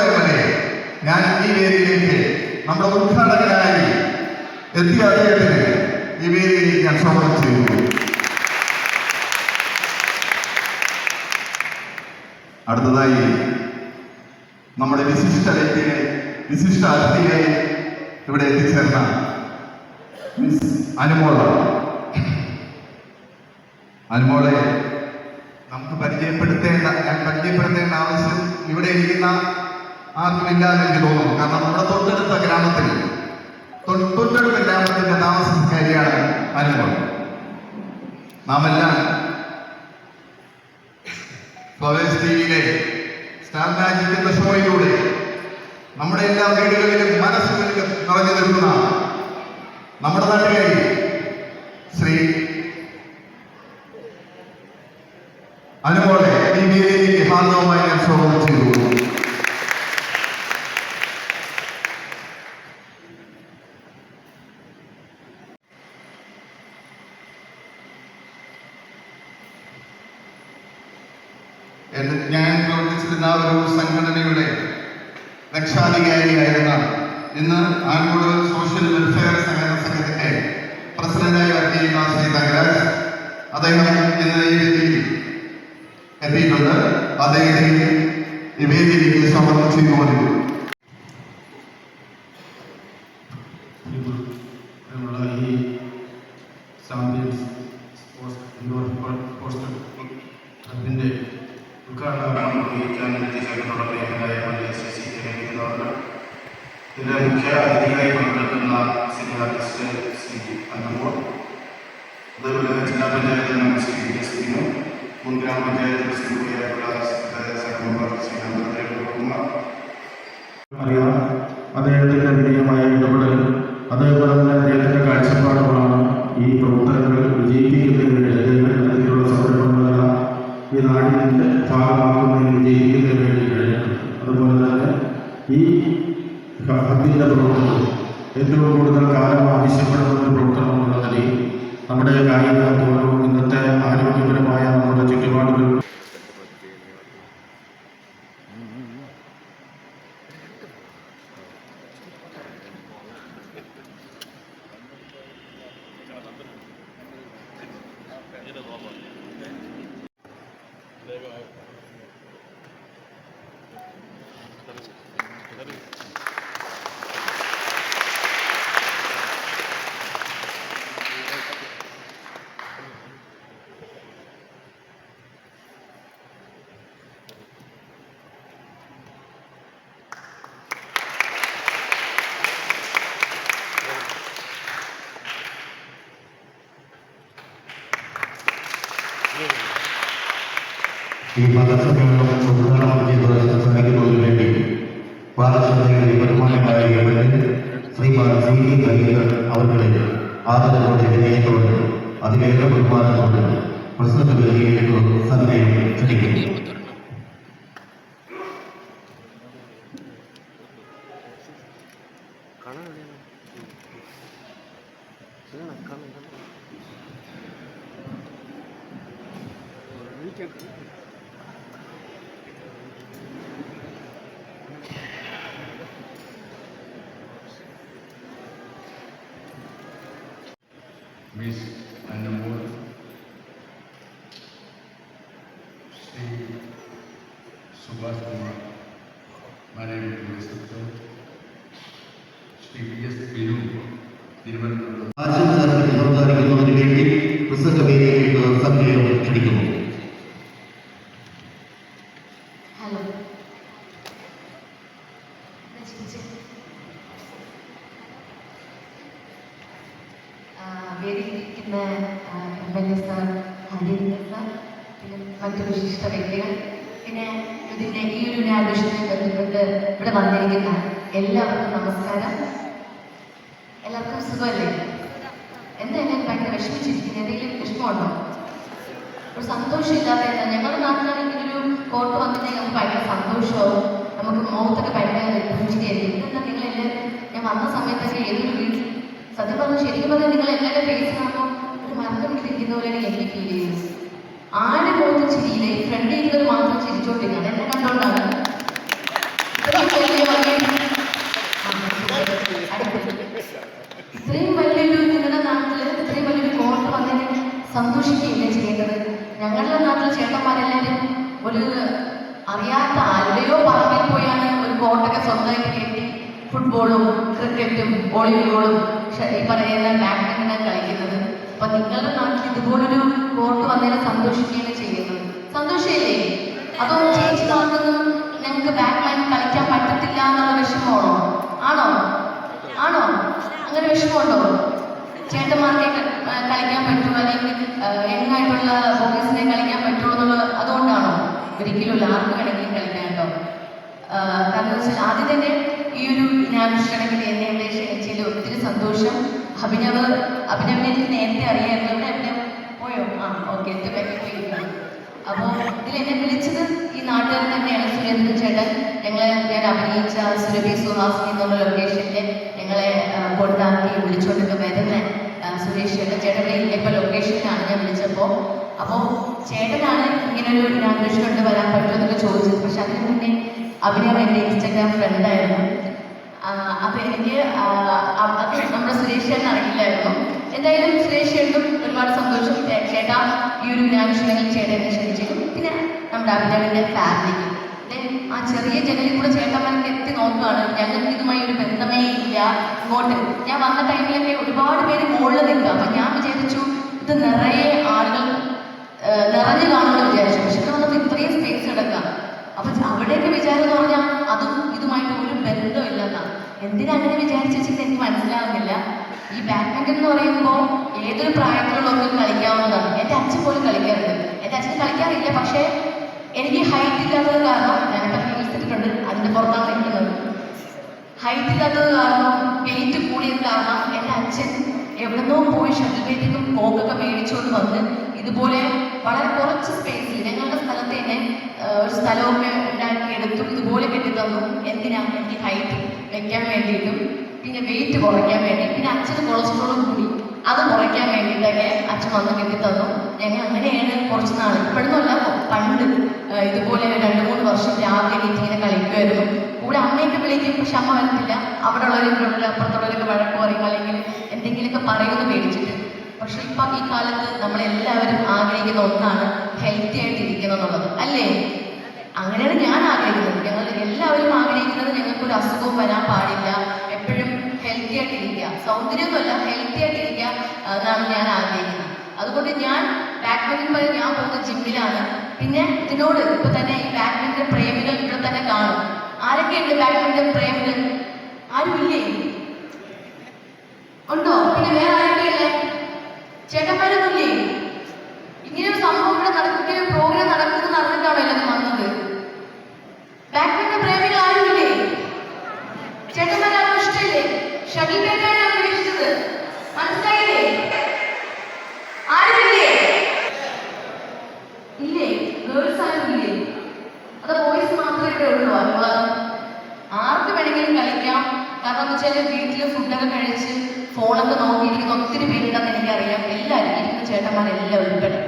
പ്രേമനെ ഞാൻ ഈ വേദിയിലേക്ക് നമ്മുടെ ഉദ്ഘാടകനായി എത്തിയ അദ്ദേഹത്തിന് ഈ വേദിയിലേക്ക് ഞാൻ സ്വാഗതം ചെയ്യുന്നു. അടുത്തതായി നമ്മുടെ വിശിഷ്ട വ്യക്തിയെ വിശിഷ്ട അതിഥിയെ ഇവിടെ എത്തിച്ചേർന്ന മിസ് അനുമോള. അനുമോളെ നമുക്ക് പരിചയപ്പെടുത്തേണ്ട ഞാൻ പരിചയപ്പെടുത്തേണ്ട ആവശ്യം ഇവിടെ ഇരിക്കുന്ന ആർക്കുമില്ല എനിക്ക് തോന്നുന്നു. കാരണം നമ്മുടെ തൊട്ടടുത്ത ഗ്രാമത്തിൽ തൊട്ടടുത്ത ഗ്രാമത്തിന്റെ താമസക്കാരിയാണ് അനുഭവം. നാം എല്ലാം സ്റ്റാർ മാജിക് ഷോയിലൂടെ നമ്മുടെ എല്ലാ വീടുകളിലും മനസ്സുകളിലും നിറഞ്ഞു നിൽക്കുന്ന നമ്മുടെ നാട്ടുകാരി ശ്രീ അനുപോലെ ഹാർദവമായി ഞാൻ സ്വാഗതം ചെയ്തു എന്റെ ഞാൻ പ്രവർത്തിച്ചിരുന്ന ഒരു സംഘടനയുടെ രക്ഷാധികാരിയായിരുന്ന ഇന്ന് ആൻകോട് സോഷ്യൽ വെൽഫെയർ സഹകരണ സംഘത്തിന്റെ പ്രസിഡന്റായി വർക്ക് ചെയ്യുന്ന ശ്രീ തകരാജ് അദ്ദേഹം ഇന്ന് ഈ വേദിയിൽ എത്തിയിട്ടുണ്ട്. അദ്ദേഹത്തിന് ഈ വേദിയിലേക്ക് സ്വാഗതം അതിഥിയായി പങ്കെടുക്കുന്ന ശ്രീ ആർട്ടിസ്റ്റ് ശ്രീ അന്നപ്പോൾ അതേപോലെ ജില്ലാ പഞ്ചായത്ത് മെമ്പർ ശ്രീ എസ് പിന്നു മുൻ ഗ്രാമപഞ്ചായത്ത് പ്രസിഡന്റായിട്ടുള്ള സെക്രട്ടറി ശ്രീ നന്ദകുമാർ അറിയാം അദ്ദേഹത്തിന്റെ വിനയമായ ഇടപെടൽ അതേപോലെ തന്നെ അദ്ദേഹത്തിന്റെ കാഴ്ചപ്പാടുകളാണ് ഈ പ്രവർത്തനങ്ങൾ വിജയിപ്പിക്കുന്നതിന് വേണ്ടി തരത്തിലുള്ള സംരംഭങ്ങളെല്ലാം ഈ നാടിന്റെ ഭാഗമാക്കുന്നതിന് വിജയിക്കുന്നതിന് വേണ്ടി കഴിഞ്ഞിട്ടുണ്ട് അതുപോലെ തന്നെ ഈ ഹബിന്റെ പ്രവർത്തനം. ഏറ്റവും കൂടുതൽ കാലം ആവശ്യപ്പെടുന്ന ഒരു എന്നുള്ള നിലയിൽ നമ്മുടെ കായിക ഗൗരവം ഇന്നത്തെ ആരോഗ്യപരമായ നമ്മുടെ ചുറ്റുപാടുകൾ. ഈ മതസമ്മേളനം ഉദ്ഘാടനം ചെയ്ത് സഹായിക്കുന്നതിന് വേണ്ടി പാദശാലയുടെ ബഹുമാനമായ MLA Shriman C D Khaleel അവരുടെ ആദരവോടെ വിനയത്തോടെ അതിലേറെ ബഹുമാനത്തോടെ പ്രസിഡന്റ് വേദിയിലേക്ക് സന്ദേശം ക്ഷണിക്കുന്നു miss Annamol Shri Subhash Kumar management secretary Shri V S Binu Thiruvananthapuram ആശംസകൾ സംസാരിക്കുന്നതിന് വേണ്ടി പ്രസിദ്ധ വേദിയിലേക്ക് സന്ദേശം ക്ഷണിക്കുന്നു ബന്ധപ്പെട്ട് ഇവിടെ വന്നിരിക്കുന്ന എല്ലാവർക്കും നമസ്കാരം. എല്ലാവർക്കും സുഖമല്ലേ? എന്താ ഞാൻ ഭയങ്കര വിഷമിച്ചിരിക്കുന്നത് എന്തെങ്കിലും വിഷമമുണ്ടോ? ഒരു സന്തോഷമില്ലാതെ ഞങ്ങളുടെ നാട്ടിലാണെങ്കിൽ ഒരു കോട്ട് വന്നിട്ടുണ്ടെങ്കിൽ നമുക്ക് ഭയങ്കര സന്തോഷവും നമുക്ക് മുഖത്തൊക്കെ ഭയങ്കര പുഞ്ചിരിയായിരിക്കും. ഇതെന്താ നിങ്ങളെല്ലാവരും? ഞാൻ വന്ന സമയത്തൊക്കെ ഏതൊരു വീട്ടിൽ സത്യം പറഞ്ഞാൽ ശരിക്കും പറഞ്ഞാൽ നിങ്ങൾ എല്ലാവരുടെ ഫേസ് കാണുമ്പോൾ ഒരു മരണം ഇരിക്കുന്ന പോലെയാണ് എനിക്ക് ഫീൽ ചെയ്യുന്നത്. ആരും മുഖത്ത് ചിരിയില്ലേ. ഫ്രണ്ട് ഇരിക്കുന്നത് വോളിബോളും ഈ പറയുന്ന ബാഡ്മിന്റൺ കളിക്കുന്നത്. അപ്പൊ നിങ്ങളുടെ നാട്ടിൽ ഇതുപോലൊരു കോർട്ട് വന്നതിന് സന്തോഷിക്കുകയാണ് ചെയ്യുന്നത്. സന്തോഷമില്ലേ? അതോ ചേച്ചി നാട്ടിൽ ഞങ്ങൾക്ക് ബാഡ്മിന്റൺ കളിക്കാൻ പറ്റത്തില്ല എന്നുള്ള വിഷമമാണോ? ആണോ? ആണോ? അങ്ങനെ വിഷമമുണ്ടോ? ചേട്ടന്മാർക്ക് കളിക്കാൻ പറ്റുമോ? അല്ലെങ്കിൽ എങ്ങായിട്ടുള്ള ബോയ്സിനെ കളിക്കാൻ പറ്റുമോ എന്നുള്ളത് അതുകൊണ്ടാണോ? ഒരിക്കലും ആർക്ക് വേണമെങ്കിലും കളിക്കാൻ കേട്ടോ. കാരണം വെച്ചാൽ ആദ്യം തന്നെ ഈ ഒരു ജ്ഞാനക്ഷണത്തിൽ എന്നെ ഇവിടെ ക്ഷണിച്ചതിൽ ഒത്തിരി സന്തോഷം. അഭിനവ് അഭിനവിനെ എനിക്ക് നേരത്തെ അറിയായിരുന്നു. ഇവിടെ അഭിനവ് പോയോ? ആ ഓക്കെ പോയിരിക്കുന്നു അപ്പോൾ ഇതിൽ എന്നെ വിളിച്ചത് ഈ നാട്ടുകാർ തന്നെയാണ് സുരേന്ദ്രൻ ചേട്ടൻ. ഞങ്ങളെ ഞാൻ അഭിനയിച്ച സുരഭി സുഹാസിനി എന്നുള്ള ലൊക്കേഷനിൽ ഞങ്ങളെ കൊണ്ടാക്കി വിളിച്ചുകൊണ്ടൊക്കെ വരുന്ന സുരേഷ് ചേട്ടൻ. ചേട്ടൻ ഇവിടെ ഇപ്പോൾ ലൊക്കേഷനിലാണ് ഞാൻ വിളിച്ചപ്പോൾ അപ്പോൾ ചേട്ടനാണ് ഇങ്ങനൊരു ഇനാഗ്രേഷൻ കൊണ്ട് വരാൻ പറ്റുമോ എന്നൊക്കെ ചോദിച്ചത്. പക്ഷെ അതിന് മുന്നേ അഭിനവ് എന്റെ ഇൻസ്റ്റാഗ്രാം ഫ്രണ്ടായിരുന്നു അപ്പോൾ എനിക്ക് നമ്മുടെ സുരേഷ് ചേട്ടൻ അറിയില്ലായിരുന്നു. എന്തായാലും സുരേഷ് ചേട്ടനും ഒരുപാട് സന്തോഷം. ചേട്ടാ ഈ ഒരു വിനാനുഷ്ഠാനങ്ങൾ ചേട്ടൻ എന്നെ പിന്നെ നമ്മുടെ അഭിനവിന്റെ ഫാമിലിക്ക് ആ ചെറിയ ജനലിൽ കൂടെ ചേട്ടന്മാർക്ക് എത്തി നോക്കുകയാണ്. ഞങ്ങൾക്ക് ഇതുമായി ഒരു ബന്ധമേ ഇല്ല. ഇങ്ങോട്ട്. ഞാൻ വന്ന ടൈമിലൊക്കെ ഒരുപാട് പേര് മുകളിൽ നിൽക്കുക അപ്പം ഞാൻ വിചാരിച്ചു ഇത് നിറയെ ആളുകൾ നിറഞ്ഞു കാണുമെന്ന് വിചാരിച്ചു. പക്ഷെ നമുക്ക് ഇത്രയും സ്പേസ് കിടക്കാം അപ്പൊ അവിടെയൊക്കെ വിചാരം എന്ന് പറഞ്ഞാൽ ബന്ധമില്ലെന്നാ എന്തിനാ വിചാരിച്ചു വെച്ചിട്ട് എനിക്ക് മനസ്സിലാവുന്നില്ല. ഈ ബാഡ്മിന്റൺ എന്ന് പറയുമ്പോൾ ഏതൊരു പ്രായത്തിലുള്ളവർക്കും കളിക്കാവുന്നതാണ്. എന്റെ അച്ഛൻ പോലും കളിക്കാറുണ്ട് എന്റെ അച്ഛൻ കളിക്കാറില്ല പക്ഷേ എനിക്ക് ഹൈറ്റ് ഇല്ലാത്തത് കാരണം ഞാനിപ്പോൾ ഇട്ടിട്ടുണ്ട് അതിന്റെ പുറത്താണ് നിൽക്കുന്നത്. ഹൈറ്റ് ഇല്ലാത്തത് കാരണം വെയിറ്റ് കൂടിയത് കാരണം എന്റെ അച്ഛൻ എവിടുന്നോ പോയി ഷട്ടിൽ ബാറ്റിനും കോക്കൊക്കെ മേടിച്ചുകൊണ്ട് വന്ന് ഇതുപോലെ വളരെ കുറച്ച് സ്പേസിൽ ഞങ്ങളുടെ സ്ഥലത്ത് തന്നെ ഒരു സ്ഥലമൊക്കെ ഉണ്ടാക്കി എടുത്തു ഇതുപോലെ കെട്ടി തന്നു എന്തിനാ എനിക്ക് ഹൈറ്റ് വെക്കാൻ വേണ്ടിയിട്ടും പിന്നെ വെയിറ്റ് കുറയ്ക്കാൻ വേണ്ടി പിന്നെ അച്ഛന് കൊളസ്ട്രോളും കൂടി. അത് കുറയ്ക്കാൻ വേണ്ടിയിട്ടൊക്കെ അച്ഛൻ വന്ന് കെട്ടി തന്നു. ഞങ്ങൾ അങ്ങനെയാണ് കുറച്ച് നാൾ. ഇപ്പോഴൊന്നുമല്ല പണ്ട് ഇതുപോലെ രണ്ട് മൂന്ന് വർഷം രാവിലെ ഇങ്ങനെ കളിക്കുമായിരുന്നു കൂടെ അമ്മയൊക്കെ വിളിക്കും പക്ഷെ അമ്മ വരത്തില്ല. അവിടെ ഉള്ളവരൊക്കെ അപ്പുറത്തുള്ളവരൊക്കെ വഴക്ക് പറയും അല്ലെങ്കിൽ എന്തെങ്കിലുമൊക്കെ പറയുമെന്ന് പേടിച്ചിട്ട്. പക്ഷെ ഇപ്പൊ ഈ കാലത്ത് നമ്മളെല്ലാവരും ആഗ്രഹിക്കുന്ന ഒന്നാണ് ഹെൽത്തി ആയിട്ട് ഇരിക്കണം എന്നുള്ളത്. അല്ലേ? അങ്ങനെയാണ് ഞാൻ എല്ലാവരും ആഗ്രഹിക്കുന്നത് ഞങ്ങൾക്ക് ഒരു അസുഖവും വരാൻ പാടില്ല. എപ്പോഴും ഹെൽത്തി ആയിട്ടിരിക്കുക. സൗന്ദര്യമൊന്നുമല്ല ഹെൽത്തി ആയിട്ടിരിക്കുക എന്നാണ് ഞാൻ ആഗ്രഹിക്കുന്നത്. അതുകൊണ്ട് ഞാൻ ബാഡ്മിന്റൺ വരെ ഞാൻ പോകുന്ന ജിമ്മിലാണ് പിന്നെ ഇതിനോട് ഇപ്പൊ തന്നെ ഈ ബാഡ്മിന്റൺ പ്രേമികൾ ഇവിടെ തന്നെ കാണും. ആരൊക്കെയുണ്ട് ബാഡ്മിന്റൺ പ്രേമികൾ? ആരുമില്ലേ? ഉണ്ടോ? പിന്നെ വേറെ ആരൊക്കെയല്ലേ ചേട്ടന്മാരൊന്നുമില്ലേ ഇങ്ങനെ ഒരു സംഭവം ഇവിടെ നടക്കുന്ന ഇങ്ങനെ ഒരു പ്രോഗ്രാം നടക്കുന്നു അറിഞ്ഞിട്ടാണോ എല്ലാവരും വന്നത് ബാഡ്മിന്റൺ പ്രേമികൾ ആരുമില്ലേ ചേട്ടന്മാരാരും ഇഷ്ടമില്ലേ ഷട്ടിൽ ബാറ്റാണ് ഞാൻ ഉദ്ദേശിച്ചത് മനസ്സിലായില്ലേ ആരുമില്ലേ ഇല്ലേ ഗേൾസ് ആരും ഇല്ലേ അത് ബോയ്സ് മാത്രമേ ഇവിടെ ഉള്ളൂ അനുവാദം ആർക്ക് വേണമെങ്കിലും കളിക്കാം കാരണം എന്ന് വെച്ചാൽ വീട്ടിൽ ഫുഡൊക്കെ കഴിച്ച് ഫോണൊക്കെ നോക്കിയിരിക്കുന്ന ഒത്തിരി പേരുണ്ടെന്ന് എനിക്കറിയാം. എല്ലാവരും ഇരിക്കുന്ന ചേട്ടന്മാരെല്ലാം ഉൾപ്പെടെ.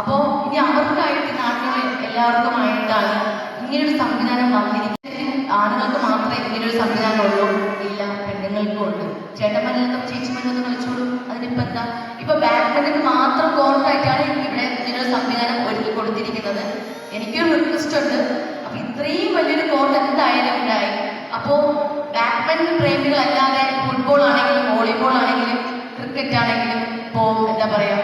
അപ്പോൾ ഇനി അവർക്കായിട്ട് നാട്ടിലെ എല്ലാവർക്കുമായിട്ടാണ് ഇങ്ങനൊരു സംവിധാനം വന്നിരിക്കുന്നത്. ആണുങ്ങൾക്ക് മാത്രമേ ഇങ്ങനൊരു സംവിധാനം ഉള്ളൂ. ഇല്ല പെണ്ണുങ്ങൾക്കും ഉണ്ട്. ചേട്ടന്മാരെല്ലാം ചേച്ചിമാരൊന്നും കളിച്ചോളൂ അതിനിപ്പോ എന്താ? ഇപ്പൊ ബാഡ്മിന്റൺ മാത്രം കോർട്ടായിട്ടാണ് ഇവിടെ ഇങ്ങനൊരു സംവിധാനം ഒരുക്കി കൊടുത്തിരിക്കുന്നത്. എനിക്കൊരു റിക്വസ്റ്റ് ഉണ്ട്. അപ്പൊ ഇത്രയും വലിയൊരു കോർട്ട് ബാഡ്മിന്റൺ പ്രേമികളല്ലാതെ ഫുട്ബോൾ ആണെങ്കിലും വോളിബോൾ ആണെങ്കിലും ക്രിക്കറ്റ് ആണെങ്കിലും ഇപ്പോ എന്താ പറയാ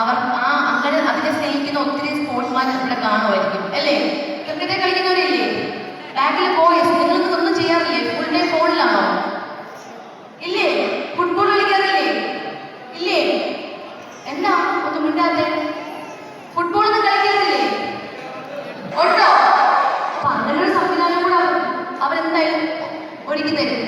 അവർ ആ അങ്ങനെ അതിനെ സ്നേഹിക്കുന്ന ഒത്തിരി സ്പോർട്സ്മാൻ ഇവിടെ കാണുമായിരിക്കും അല്ലേ? ക്രിക്കറ്റ് കളിക്കുന്നവരില്ലേ? ബാക്കിൽ ബോയ്സ് നിങ്ങൾക്ക് ഒന്നും ചെയ്യാറില്ലേ? ഫുൾ ഡേ ഫോണിലാണോ ഇല്ലേ? ഫുട്ബോൾ കളിക്കാറില്ലേ? ഇല്ലേ? എന്താ ഒന്നും മിണ്ടാതെ ഫുട്ബോൾ ഒന്നും കളിക്കാറില്ലേ? ഉണ്ടോ? അപ്പൊ അങ്ങനെ ഒരു സംവിധാനം കൂടെ അവരെന്തായാലും ഒരുക്കി തരും.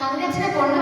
കവിതച്ചനെ കൊണ്ട്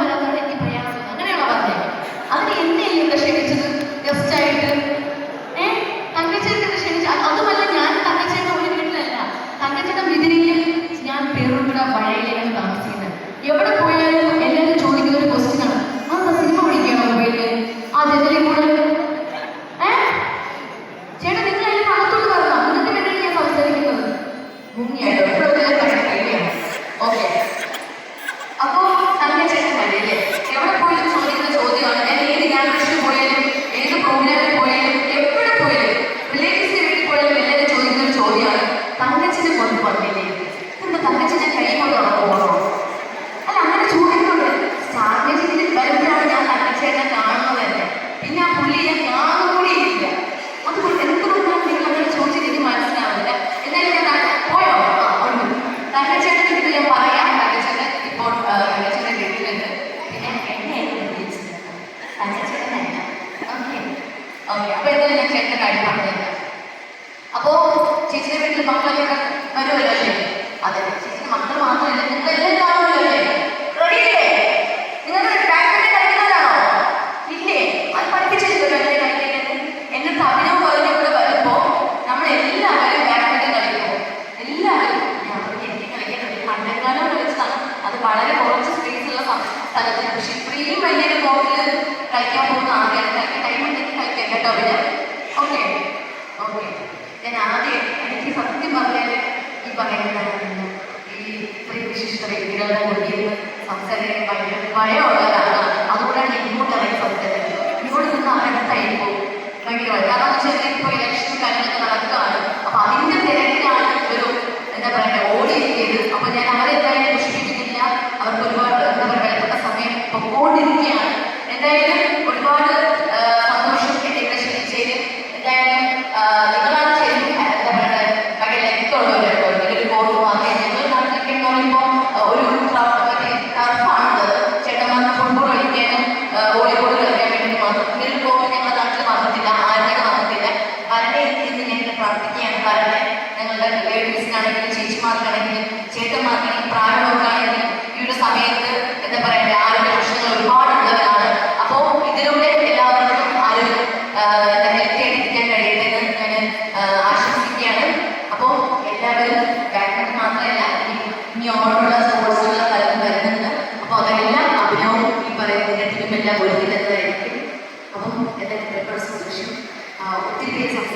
വലിയ ഒരു അതെ. കുട്ടികളുടെ കുറിച്ച് സംസാരിക്കാൻ ഭയങ്കരമായ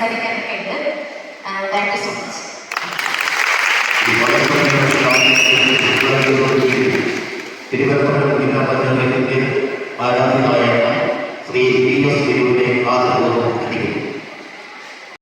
സംസാരിക്കാനൊക്കെ ഉണ്ട്. Thank you so much